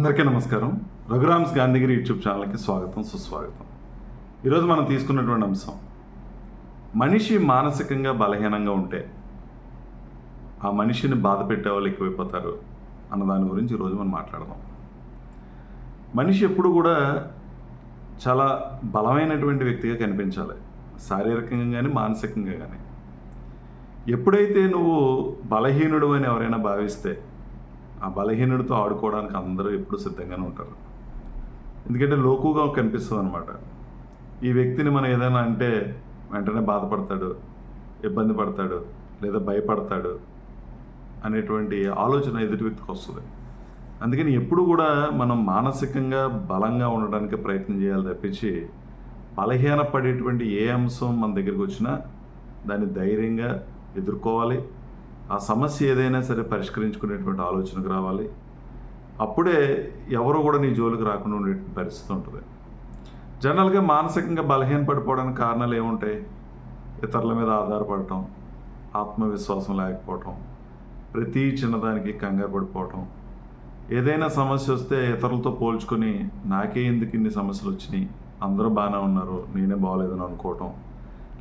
అందరికీ నమస్కారం. రఘురామ్స్ గాంధీగిరి యూట్యూబ్ ఛానల్కి స్వాగతం సుస్వాగతం. ఈరోజు మనం తీసుకున్నటువంటి అంశం మనిషి మానసికంగా బలహీనంగా ఉంటే ఆ మనిషిని బాధ పెట్టే వాళ్ళు ఎక్కువైపోతారు అన్న దాని గురించి ఈరోజు మనం మాట్లాడదాం. మనిషి ఎప్పుడు కూడా చాలా బలమైనటువంటి వ్యక్తిగా కనిపించాలి. శారీరకంగా కానీ మానసికంగా కానీ ఎప్పుడైతే నువ్వు బలహీనుడు అని ఎవరైనా భావిస్తే ఆ బలహీనుడితో ఆడుకోవడానికి అందరూ ఎప్పుడు సిద్ధంగానే ఉంటారు. ఎందుకంటే లోకుగా కనిపిస్తుంది అనమాట ఈ వ్యక్తిని మనం ఏదైనా అంటే వెంటనే బాధపడతాడు ఇబ్బంది పడతాడు లేదా భయపడతాడు అనేటువంటి ఆలోచన ఎదుటి వ్యక్తికి వస్తుంది. అందుకని ఎప్పుడు కూడా మనం మానసికంగా బలంగా ఉండడానికి ప్రయత్నం చేయాలి తప్పించి బలహీన పడేటువంటి ఏ అంశం మన దగ్గరికి వచ్చినా దాన్ని ధైర్యంగా ఎదుర్కోవాలి. ఆ సమస్య ఏదైనా సరే పరిష్కరించుకునేటువంటి ఆలోచనకు రావాలి. అప్పుడే ఎవరు కూడా నీ జోలికి రాకుండా ఉండే పరిస్థితి ఉంటుంది. జనరల్గా మానసికంగా బలహీన పడిపోవడానికి కారణాలు ఏముంటాయి? ఇతరుల మీద ఆధారపడటం ఆత్మవిశ్వాసం లేకపోవటం ప్రతి చిన్నదానికి కంగారు పడిపోవటం. ఏదైనా సమస్య వస్తే ఇతరులతో పోల్చుకొని నాకే ఎందుకు ఇన్ని సమస్యలు వచ్చినాయి? అందరూ బాగానే ఉన్నారు నేనే బాగోలేదని అనుకోవటం.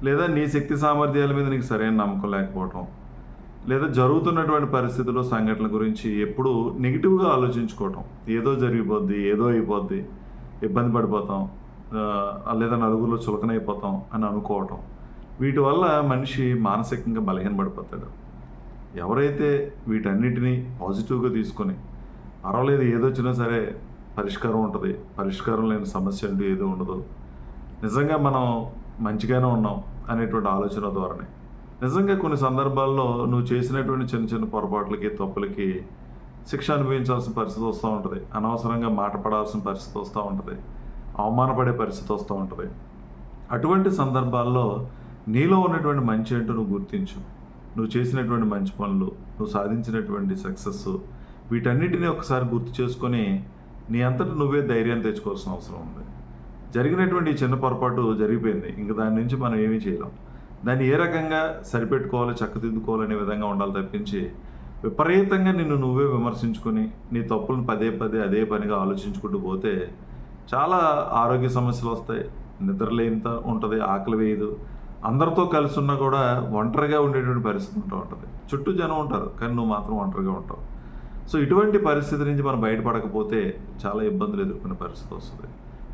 లేదా నీ శక్తి సామర్థ్యాల మీద నీకు సరైన నమ్మకం లేకపోవటం. లేదా జరుగుతున్నటువంటి పరిస్థితుల్లో సంఘటనల గురించి ఎప్పుడు నెగిటివ్గా ఆలోచించుకోవటం. ఏదో జరిగిపోద్ది ఏదో అయిపోద్ది ఇబ్బంది పడిపోతాం లేదా నలుగురిలో చులకనైపోతాం అని అనుకోవటం. వీటి వల్ల మనిషి మానసికంగా బలహీనపడిపోతాడు. ఎవరైతే వీటన్నిటినీ పాజిటివ్గా తీసుకొని పర్వాలేదు ఏదో వచ్చినా సరే పరిష్కారం ఉంటుంది పరిష్కారం లేని సమస్య అంటూ ఏదో ఉండదు. నిజంగా మనం మంచిగానే ఉన్నాం అనేటువంటి ఆలోచన ద్వారానే. నిజంగా కొన్ని సందర్భాల్లో నువ్వు చేసినటువంటి చిన్న చిన్న పొరపాట్లకి తప్పులకి శిక్ష అనుభవించాల్సిన పరిస్థితి వస్తూ ఉంటుంది. అనవసరంగా మాట పడాల్సిన పరిస్థితి వస్తూ ఉంటుంది. అవమానపడే పరిస్థితి వస్తూ ఉంటుంది. అటువంటి సందర్భాల్లో నీలో ఉన్నటువంటి మంచి ఏంటో నువ్వు గుర్తించు. నువ్వు చేసినటువంటి మంచి పనులు నువ్వు సాధించినటువంటి సక్సెస్ వీటన్నిటిని ఒకసారి గుర్తు చేసుకొని నీ అంతటి నువ్వే ధైర్యాన్ని తెచ్చుకోవాల్సిన అవసరం ఉంది. జరిగినటువంటి చిన్న పొరపాటు జరిగిపోయింది. ఇంక దాని నుంచి మనం ఏమీ చేయలేం. దాన్ని ఏ రకంగా సరిపెట్టుకోవాలి చక్కదిద్దుకోవాలనే విధంగా ఉండాలి తప్పించి విపరీతంగా నిన్ను నువ్వే విమర్శించుకొని నీ తప్పులను పదే పదే అదే పనిగా ఆలోచించుకుంటూ పోతే చాలా ఆరోగ్య సమస్యలు వస్తాయి. నిద్రలేంత ఉంటుంది ఆకలి వేయదు. అందరితో కలిసి ఉన్నా కూడా ఒంటరిగా ఉండేటువంటి పరిస్థితి ఉంటూ ఉంటుంది. చుట్టూ జనం ఉంటారు కానీ నువ్వు మాత్రం ఒంటరిగా ఉంటావు. సో ఇటువంటి పరిస్థితి నుంచి మనం బయటపడకపోతే చాలా ఇబ్బందులు ఎదుర్కొనే పరిస్థితి వస్తుంది.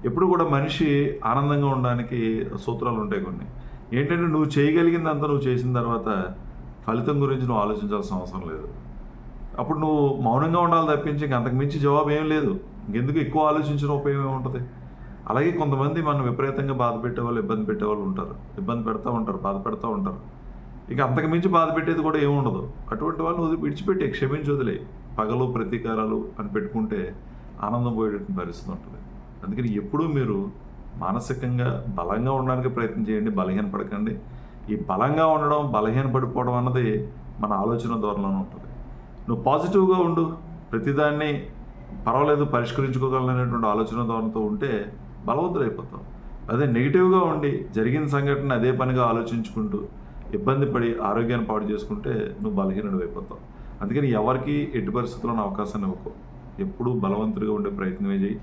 ఎప్పుడు కూడా మనిషి ఆనందంగా ఉండడానికి సూత్రాలు ఉంటాయి కొన్ని. ఏంటంటే నువ్వు చేయగలిగిందంతా నువ్వు చేసిన తర్వాత ఫలితం గురించి నువ్వు ఆలోచించాల్సిన అవసరం లేదు. అప్పుడు నువ్వు మౌనంగా ఉండాలి తప్పించి ఇంక అంతకు మించి జవాబు ఏం లేదు. ఇంకెందుకు ఎక్కువ ఆలోచించిన ఉపయోగం ఏముంటుంది? అలాగే కొంతమంది మనం విపరీతంగా బాధ పెట్టేవాళ్ళు ఇబ్బంది పెట్టేవాళ్ళు ఉంటారు. ఇబ్బంది పెడతా ఉంటారు బాధ పెడతా ఉంటారు. ఇక అంతకు మించి బాధ పెట్టేది కూడా ఏముండదు అటువంటి వాళ్ళు వదిలి విడిచిపెట్టి క్షమించి వదిలే పగలు ప్రతీకారాలు అని పెట్టుకుంటే ఆనందం పోయేటువంటి పరిస్థితి ఉంటుంది. అందుకని ఎప్పుడూ మీరు మానసికంగా బలంగా ఉండడానికి ప్రయత్నం చేయండి బలహీన పడకండి. ఈ బలంగా ఉండడం బలహీన పడిపోవడం అన్నది మన ఆలోచన ధోరణిలోనే ఉంటుంది. నువ్వు పాజిటివ్గా ఉండు ప్రతిదాన్ని పర్వాలేదు పరిష్కరించుకోగలననేటువంటి ఆలోచన ధోరణితో ఉంటే బలవంతులైపోతావు. అదే నెగిటివ్గా ఉండి జరిగిన సంఘటన అదే పనిగా ఆలోచించుకుంటూ ఇబ్బంది పడి ఆరోగ్యాన్ని పాడు చేసుకుంటే నువ్వు బలహీనుడు అయిపోతావు అందుకని ఎవరికి ఎట్టి పరిస్థితుల్లో అవకాశాన్ని ఇవ్వకు. ఎప్పుడూ బలవంతుడిగా ఉండే ప్రయత్నమే చేయి.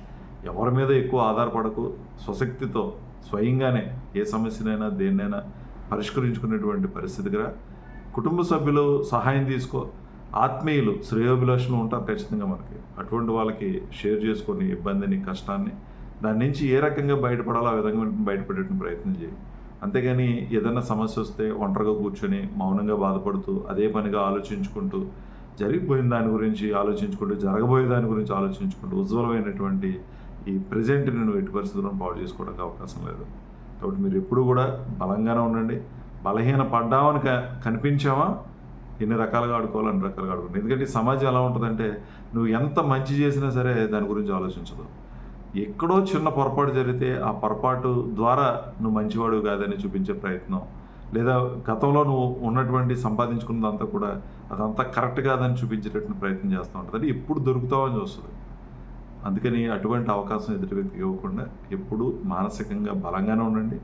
ఎవరి మీద ఎక్కువ ఆధారపడకు. స్వశక్తితో స్వయంగానే ఏ సమస్యనైనా దేన్నైనా పరిష్కరించుకునేటువంటి పరిస్థితికి రా కుటుంబ సభ్యులు సహాయం తీసుకో. ఆత్మీయులు శ్రేయోభిలాషులు ఉంటారు ఖచ్చితంగా మనకి. అటువంటి వాళ్ళకి షేర్ చేసుకొని ఇబ్బందిని కష్టాన్ని దాని నుంచి ఏ రకంగా బయటపడాలో ఆ విధంగా బయటపడేటువంటి ప్రయత్నం చేయి. అంతేగాని ఏదైనా సమస్య వస్తే ఒంటరిగా కూర్చొని మౌనంగా బాధపడుతూ అదే పనిగా ఆలోచించుకుంటూ జరిగిపోయిన దాని గురించి ఆలోచించుకుంటూ జరగబోయే దాని గురించి ఆలోచించుకుంటూ ఉజ్వలమైనటువంటి ఈ ప్రజెంట్ నువ్వు ఎట్టి పరిస్థితులను పాడు చేసుకోవడానికి అవకాశం లేదు. కాబట్టి మీరు ఎప్పుడు కూడా బలంగానే ఉండండి. బలహీన పడ్డామని క- కనిపించామా? ఎన్ని రకాలుగా ఆడుకోవాలి అన్ని రకాలుగా ఆడుకోండి ఎందుకంటే సమాజం ఎలా ఉంటుందంటే నువ్వు ఎంత మంచి చేసినా సరే దాని గురించి ఆలోచించదు. ఎక్కడో చిన్న పొరపాటు జరిగితే ఆ పొరపాటు ద్వారా నువ్వు మంచివాడు కాదని చూపించే ప్రయత్నం. లేదా గతంలో నువ్వు ఉన్నటువంటి సంపాదించుకున్నదంతా కూడా అదంతా కరెక్ట్ కాదని చూపించేటటువంటి ప్రయత్నం చేస్తూ ఉంటుంది. అంటే ఎప్పుడు దొరుకుతావని చూస్తుంది. అందుకని అటువంటి అవకాశం ఎదుటి వ్యక్తికి ఇవ్వకుండా ఎప్పుడు మానసికంగా బలంగానే ఉండండి.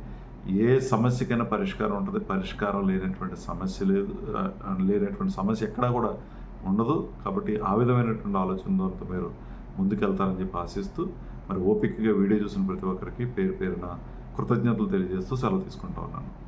ఏ సమస్యకైనా పరిష్కారం ఉంటుంది. పరిష్కారం లేనటువంటి సమస్య లేదు. లేనటువంటి సమస్య ఎక్కడా కూడా ఉండదు. కాబట్టి ఆ విధమైనటువంటి ఆలోచన ద్వారా మీరు ముందుకెళ్తారని చెప్పి ఆశిస్తూ మరి ఓపికగా వీడియో చూసిన ప్రతి ఒక్కరికి పేరు పేరున కృతజ్ఞతలు తెలియజేస్తూ సెలవు తీసుకుంటా ఉన్నాను.